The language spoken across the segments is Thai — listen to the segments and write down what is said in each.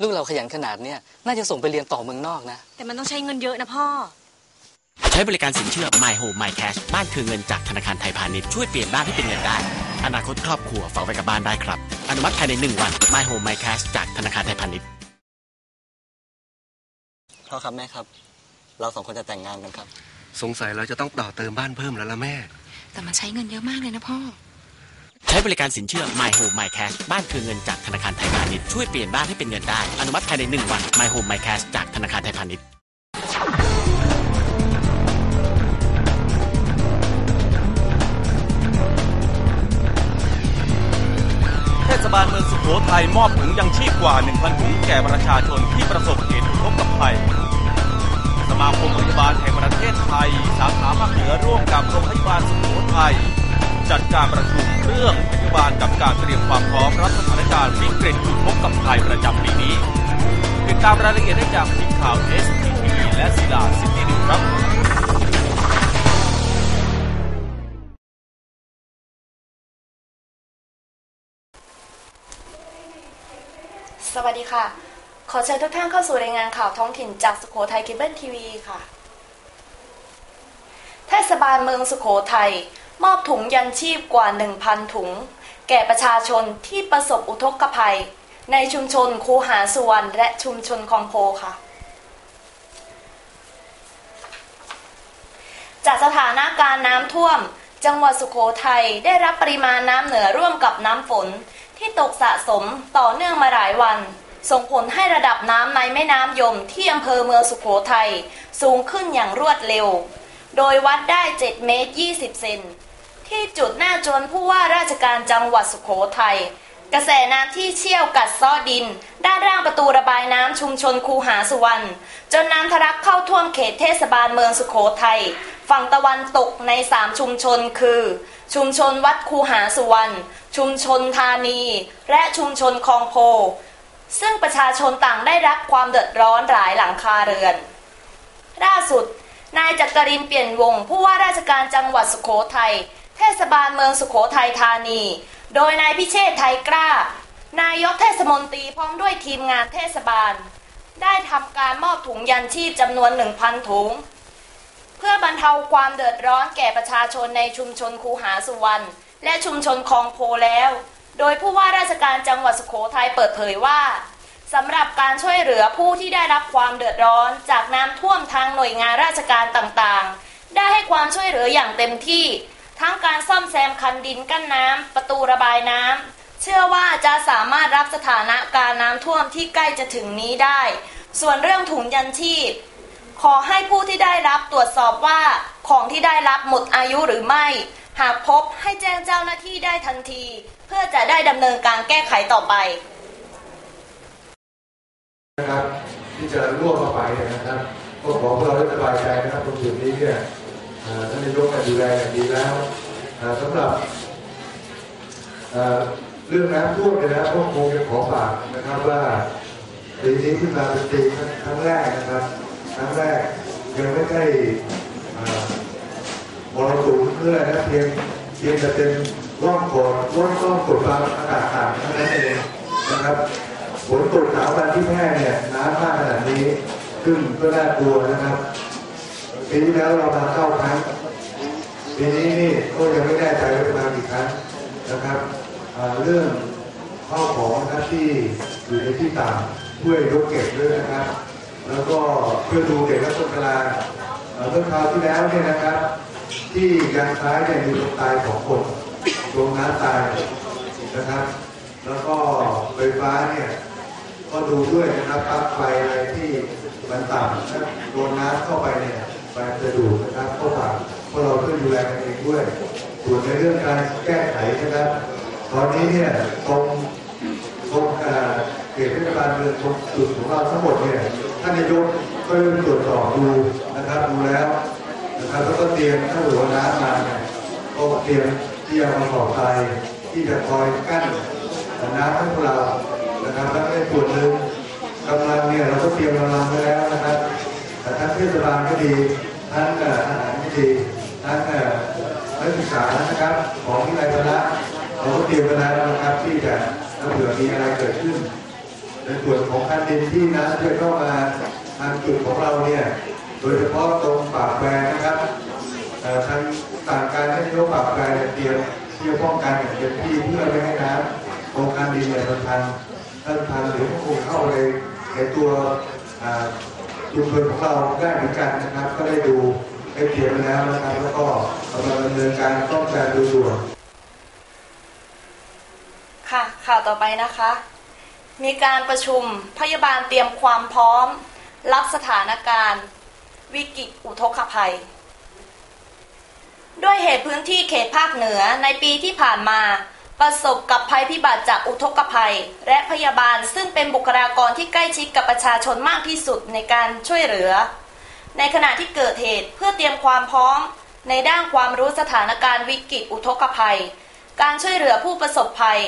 ลูกเราขยันขนาดเนี้ยน่าจะส่งไปเรียนต่อเมืองนอกนะ แต่มันต้องใช้เงินเยอะนะพ่อ ใช้บริการสินเชื่อ My Home My Cash บ้านคือเงินจากธนาคารไทยพาณิชย์ช่วยเปลี่ยนบ้านให้เป็นเงินได้ อนาคตครอบครัวฝากไว้กับบ้านได้ครับ อนุมัติภายใน 1 วัน My Home My Cash จากธนาคารไทยพาณิชย์พ่อครับแม่ครับ เราสองคนจะแต่งงานกันครับ สงสัยเราจะต้องต่อเติมบ้านเพิ่มแล้วล่ะแม่ แต่มันใช้เงินเยอะมากเลยนะพ่อ ใช้บริการสินเชื่อ My Home My Cash บ้านคือเงินจากธนาคารไทยพาณิชย์ช่วยเปลี่ยนบ้านให้เป็นเงินได้ อนุมัติภายใน 1 วัน My Home My Cash จากธนาคารไทยพาณิชย์เทศบาลเมืองสุโขทัยมอบถุงยังชีพกว่า 1,000 ถุงแก่ประชาชนที่ประสบเหตุอุทกภัยสมาคมพยาบาลแห่งประเทศไทย สาขาภาคเหนือร่วมกับโรงพยาบาลสุโขทัย จัดการประชุมเรื่องพยาบาลกับการเตรียมความพร้อมรับสถานการณ์วิกฤตอุทกภัยประจำปีนี้ติดตามรายละเอียดได้จากทีมข่าว s อ t และศิลาสิทธิดิครับสวัสดีค่ะ ขอเชิญทุกท่านเข้าสู่รายงานข่าวท้องถิ่นจากสุโขทัยเคเบิลทีวีค่ะ เทศบาลเมืองสุโขทัย มอบถุงยันชีพกว่า 1,000 ถุง แก่ประชาชนที่ประสบอุทกภัย ในชุมชนคูหาสุวรรณและชุมชนคลองโพค่ะ จากสถานการณ์น้ำท่วม จังหวัดสุโขทัยได้รับปริมาณน้ำเหนือร่วมกับน้ำฝนที่ตกสะสมต่อเนื่องมาหลายวัน ส่งผลให้ระดับน้ำในแม่น้ำยมที่อำเภอเมืองสุโขทัยสูงขึ้นอย่างรวดเร็ว โดยวัดได้ 7 เมตร 20 เซน ที่จุดหน้าจวนผู้ว่าราชการจังหวัดสุโขทัย กระแสน้ำที่เชี่ยวกัดซ้อดิน ด้านล่างประตูระบายน้ำชุมชนคูหาสุวรรณ จนน้ำทะลักเข้าท่วมเขตเทศบาลเมืองสุโขทัย ฝั่งตะวันตกใน 3 ชุมชนคือ ชุมชนวัดคูหาสุวรรณ ชุมชนธานี และชุมชนคลองโพ ซึ่งประชาชนต่างได้รับความเดือดร้อนหลายหลังคาเรือน ล่าสุดายจักรินเปลี่ยนวง ผู้ว่าราชการจังหวัดสุโขทัย เทศบาลเมืองสุโขทัยธานี โดยนายพิเชษไทยกล้า นายกเทศมนตรีพร้อมด้วยทีมงานเทศบาล ได้ทำการมอบถุงยันชีพจำนวน 1,000 ถุง เพื่อบรรเทาความเดือดร้อนแก่ประชาชนในชุมชนคูหาสุวรรณและชุมชนคลองโพแล้ว โดยผู้ว่าราชการจังหวัดสุโขทัยเปิดเผยว่า สำหรับการช่วยเหลือผู้ที่ได้รับความเดือดร้อน จากน้ำท่วมทางหน่วยงานราชการต่างๆ ได้ให้ความช่วยเหลืออย่างเต็มที่ ทั้งการซ่อมแซมคันดินกั้นน้ำประตูระบายน้ำเชื่อว่าจะสามารถรับสถานะการน้ำท่วมที่ใกล้จะถึงนี้ได้ ส่วนเรื่องถุงยันชีพ ขอให้ผู้ที่ได้รับตรวจสอบว่าของที่ได้รับหมดอายุหรือไม่ หากพบให้แจ้งเจ้าหน้าที่ได้ทันที เพื่อจะได้ดำเนินการแก้ไขต่อไป นะครับที่จะร่วมเข้าไปนะครับก็ขอพวกเราได้สบายใจนะครับตรงจุดนี้เนี่ยท่านนายกดูแลอย่างดีแล้วเอ่อสำหรับเรื่องน้ำท่วมเนี่ยนะก็คงจะขอฝากนะครับว่าปีนี้ขึ้นมาเป็นปีครั้งแรกนะครับครั้งแรกยังไม่ใช่เอ่อมรสุมเพื่อนะเพียงเพียงแต่เป็นร่องฝนร่องร่องฝนควาอากาศต่ำเท่านั้นเองนะครับ ฝนตกหนาววันที่แพ่เนี่ยน้ำมากขนาดนี้ขึ้นก็น่ากลัวนะครับปีที่แล้วเรามาเข้าครั้งปีนี้นี่ก็ยังไม่แน่ใจว่าจะมากี่ครั้งนะครับเรื่องข้าวของนะครับที่อยู่ในที่ต่างช่วยกเก็บด้วยนะครับ แล้วก็เพื่อดูเด็กและคนชราเอ่อเมื่อคราวที่แล้วเนี่ยนะครับ ที่ยางซ้ายเนี่ยมีคนตายสองคนลงน้ำตายนะครับ แล้วก็ไฟฟ้าเนี่ย ก็ดูด้วยนะครับปลั๊กไฟอะไรที่มันต่ำนะโดนน้ำเข้าไปเนี่ยไฟจะดูดนะครับเข้าปากเพราะเราเพื่อดูแลกันเองด้วยส่วนในเรื่องการแก้ไขนะครับ ตอนนี้เนี่ยตรงตรงเอ่อเขตเทศบาลเมืองตรงจุดของเราทั้งหมดเนี่ยท่านนายกก็ได้ตรวจสอบดูนะครับดูแล้วนะครับแล้วก็เตรียมถ้าหัวน้ำมาเนี่ยก็เตรียมที่จะมาขอบใจที่จะคอยกั้นน้ำให้พวกเรา นะครับแล้วในส่วนหนึ่งกำลังเนี่ยเราก็เตรียมกำลังไว้แล้วนะครับแต่ทั้งเทศบาลก็ดีทั้งเอ่อทหารก็ดีทั้งเอ่อนักศึกษานะครับของทยาลัยพละเราก็เตรียมไว้แล้วนะครับที่จะถ้าเผื่อมีอะไรเกิดขึ้น ในส่วนของคันดินที่น้ำจะเข้ามาทางจุดของเราเนี่ยโดยเฉพาะตรงปากแควนะครับทางต่างการให้ยกปากแควเนี่ยเตรียมที่จะป้องกันอย่างเต็มที่เพื่อไม่ให้น้ำตรงคันดินเนี่ยมันพัน ถ้าพันหรือมันคงเข้าในในตัวชุมชนของเราได้เหมือนกันนะครับ ก็ได้ดูได้เตรียมแล้วนะครับ แล้วก็กำลังดำเนินการป้องกันโดยด่วนค่ะข่าวต่อไปนะคะ มีการประชุมพยาบาลเตรียมความพร้อม รับสถานการณ์ วิกฤตอุทกภัย ด้วยเหตุพื้นที่เขตภาคเหนือในปีที่ผ่านมา ประสบกับภัยพิบัติจากอุทกภัย และพยาบาลซึ่งเป็นบุคลากรที่ใกล้ชิดกับประชาชนมากที่สุดในการช่วยเหลือ ในขณะที่เกิดเหตุเพื่อเตรียมความพร้อม ในด้านความรู้สถานการณ์วิกฤตอุทกภัย การช่วยเหลือผู้ประสบภัย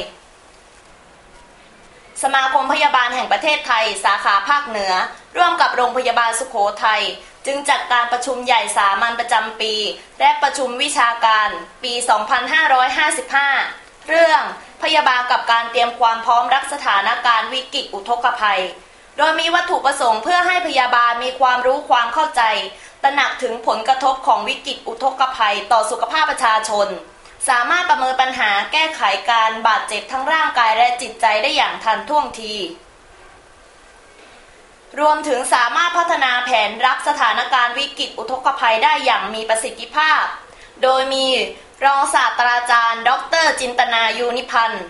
สมาคมพยาบาลแห่งประเทศไทย สาขาภาคเหนือ ร่วมกับโรงพยาบาลสุโขทัยจึงจัดการประชุมใหญ่สามัญประจำปี และประชุมวิชาการ ปี 2555 เรื่องพยาบาลกับการเตรียมความพร้อมรับสถานการณ์วิกฤตอุทกภัย โดยมีวัตถุประสงค์เพื่อให้พยาบาลมีความรู้ความเข้าใจ ตระหนักถึงผลกระทบของวิกฤตอุทกภัยต่อสุขภาพประชาชน สามารถประเมินปัญหาแก้ไขการบาดเจ็บทั้งร่างกายและจิตใจได้อย่างทันท่วงที รวมถึงสามารถพัฒนาแผนรับสถานการณ์วิกฤตอุทกภัยได้อย่างมีประสิทธิภาพ โดยมี รองศาสตราจารย์ ดร จินตนายูนิพันธ์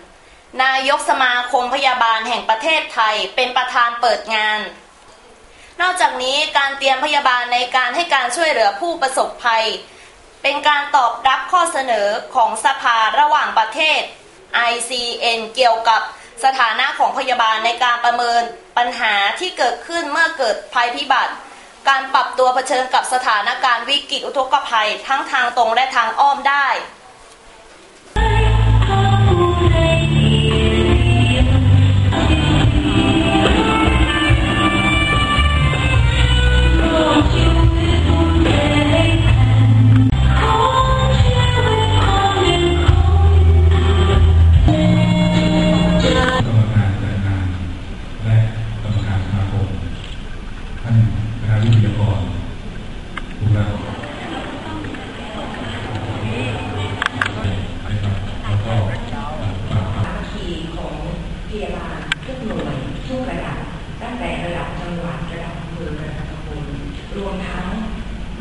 นายกสมาคมพยาบาลแห่งประเทศไทย เป็นประธานเปิดงาน นอกจากนี้การเตรียมพยาบาลในการให้การช่วยเหลือผู้ประสบภัย เป็นการตอบรับข้อเสนอของสภาระหว่างประเทศ ICN เกี่ยวกับสถานะของพยาบาลในการประเมินปัญหาที่เกิดขึ้นเมื่อเกิดภัยพิบัติ การปรับตัวเผชิญกับสถานการณ์วิกฤตอุทกภัย ทั้งทางตรงและทางอ้อมได้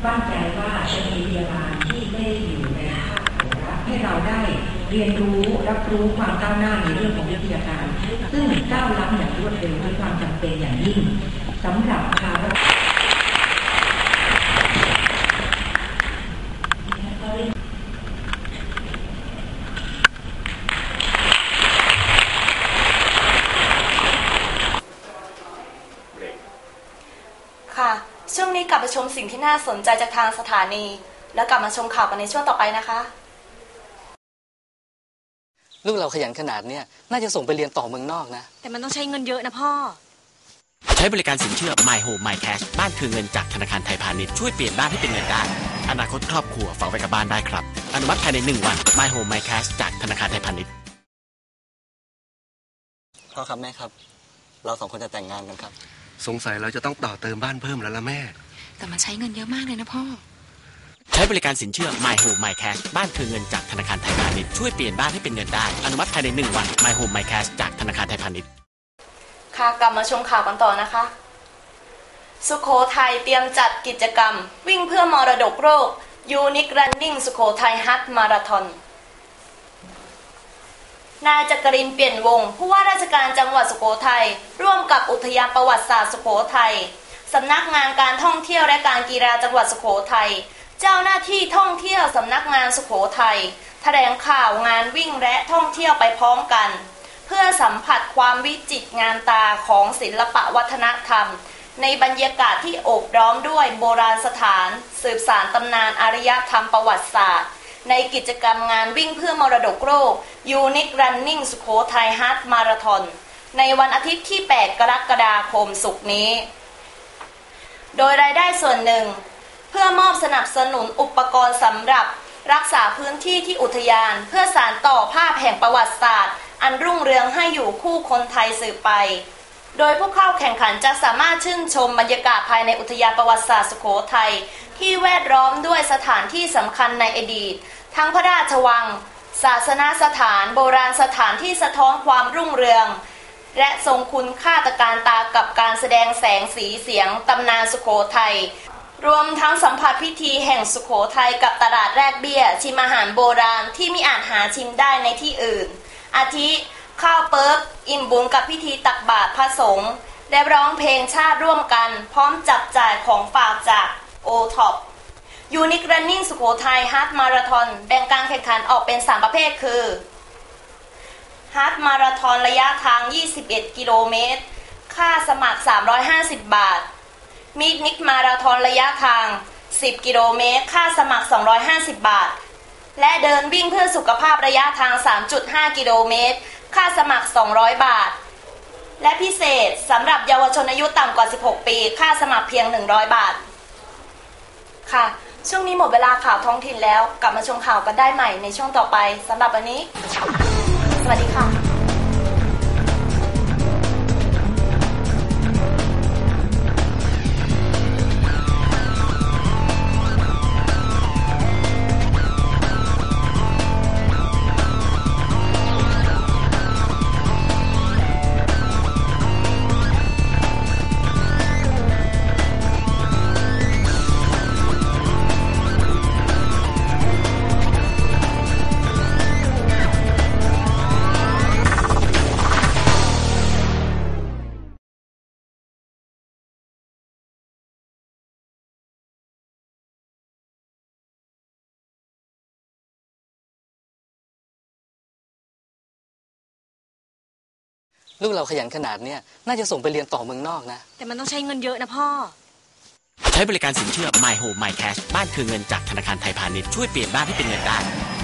มั่นใจว่าจะมีพยาบาลที่ไม่ได้อยู่ในภาคของรัฐให้เราได้เรียนรู้รับรู้ความก้าวหน้าในเรื่องของวิทยาการ ซึ่งก้าวล้ำอย่างรวดเร็วด้วยความจำเป็นอย่างยิ่งสำหรับภาระ ช่วงนี้ กลับไปชมสิ่งที่น่าสนใจจากทางสถานี แล้วกลับมาชมข่าวกันในช่วงต่อไปนะคะ ลูกเราขยันขนาดเนี้ยน่าจะส่งไปเรียนต่อเมืองนอกนะ แต่มันต้องใช้เงินเยอะนะพ่อ ใช้บริการสินเชื่อ My Home My Cash บ้านคือเงินจากธนาคารไทยพาณิชย์ช่วยเปลี่ยนบ้านให้เป็นเงินได้ อนาคตครอบครัวฝากไว้กับบ้านได้ครับ อนุมัติภายใน 1 วัน My Home My Cash จากธนาคารไทยพาณิชย์พ่อครับแม่ครับ เราสองคนจะแต่งงานกันครับ สงสัยเราจะต้องต่อเติมบ้านเพิ่มแล้วล่ะแม่ แต่มันใช้เงินเยอะมากเลยนะพ่อ ใช้บริการสินเชื่อ My Home My Cash บ้านคือเงินจากธนาคารไทยพาณิชย์ช่วยเปลี่ยนบ้านให้เป็นเงินได้ อนุมัติภายใน 1 วัน My Home My Cash จากธนาคารไทยพาณิชย์ ค่ะกลับมาชมข่าวกันต่อนะคะ สุขโขทัยเตรียมจัดกิจกรรม วิ่งเพื่อมรดกโลก Unique Running สุขโขทัยฮัทมาราธอนนายจักรินทร์เปลี่ยนวงศ์ผู้ว่าราชการจังหวัดสุโขทัยร่วมกับอุทยานประวัติศาสตร์สุโขทัย สำนักงานการท่องเที่ยวและการกีฬาจังหวัดสุโขทัย เจ้าหน้าที่ท่องเที่ยวสำนักงานสุโขทัยแถลงข่าวงานวิ่งและท่องเที่ยวไปพร้อมกัน เพื่อสัมผัสความวิจิตรงานตาของศิลปะวัฒนธรรม ในบรรยากาศที่โอบล้อมด้วยโบราณสถาน สืบสารตำนานอารยธรรมประวัติศาสตร์ ในกิจกรรมงานวิ่งเพื่อมรดกโลก Unique Running สุโขทัยฮาร์ดมาราธอนในวันอาทิตย์ที่ 8 กรกฎาคมสุกร์นี้ โดยรายได้ส่วนหนึ่ง เพื่อมอบสนับสนุนอุปกรณ์สำหรับรักษาพื้นที่ที่อุทยาน เพื่อสานต่อภาพแห่งประวัติศาสตร์ อันรุ่งเรืองให้อยู่คู่คนไทยสืบไป โดยผู้เข้าแข่งขันจะสามารถชื่นชมบรรยากาศภายในอุทยานประวัติศาสตร์สุโขทัยที่แวดล้อมด้วยสถานที่สำคัญในอดีต ทั้งพระราชวัง ศาสนาสถาน โบราณสถานที่สะท้อนความรุ่งเรือง และทรงคุณค่าตะการตากับการแสดงแสงสีเสียงตำนานสุโขทัยรวมทั้งสัมผัสพิธีแห่งสุโขทัยกับตลาดแรกเบี้ย ชิมอาหารโบราณที่มิอาจหาชิมได้ในที่อื่น อาทิข้าวเปิ๊บอิ่มบุญกับพิธีตักบาตรพระสงฆ์และร้องเพลงชาติร่วมกัน พร้อมจับจ่ายของฝากจากโอท็อปยูนิครันนิ่งสุโขทัยฮาร์ดมาราทอนแบ่งการแข่งขันออกเป็น 3 ประเภทคือ ฮาร์ดมาราทอนระยะทาง 21 กิโลเมตร ค่าสมัคร 350 บาท มีดนิกมาราทอนระยะทาง 10 กิโลเมตร ค่าสมัคร 250 บาท และเดินวิ่งเพื่อสุขภาพระยะทาง 3.5 กิโลเมตร ค่าสมัคร 200 บาท และพิเศษสำหรับเยาวชนอายุต่ำกว่า 16 ปี ค่าสมัครเพียง 100 บาท ค่ะช่วงนี้หมดเวลาข่าวท้องถิ่นแล้ว กลับมาชมข่าวกันได้ใหม่ในช่วงต่อไปสำหรับวันนี้ วัสดีค่ะ ลูกเราขยันขนาดเนี้ยน่าจะส่งไปเรียนต่อเมืองนอกนะ แต่มันต้องใช้เงินเยอะนะพ่อ ใช้บริการสินเชื่อ My Home My Cash บ้านคือเงินจากธนาคารไทยพาณิชย์ช่วยเปลี่ยนบ้านให้เป็นเงินได้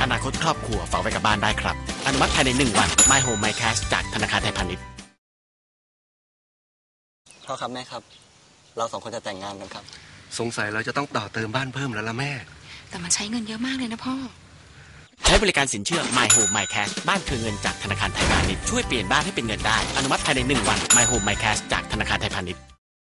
อนาคตครอบครัวฝากไว้กับบ้านได้ครับ อนุมัติภายใน 1 วัน My Home My Cash จากธนาคารไทยพาณิชย์พ่อครับแม่ครับ เราสองคนจะแต่งงานกันครับ สงสัยเราจะต้องต่อเติมบ้านเพิ่มแล้วล่ะแม่ แต่มันใช้เงินเยอะมากเลยนะพ่อ ใช้บริการสินเชื่อ My Home My Cash บ้านคือเงินจากธนาคารไทยพาณิชย์ช่วยเปลี่ยนบ้านให้เป็นเงินได้ อนุมัติภายใน 1 วัน My Home My Cash จากธนาคารไทยพาณิชย์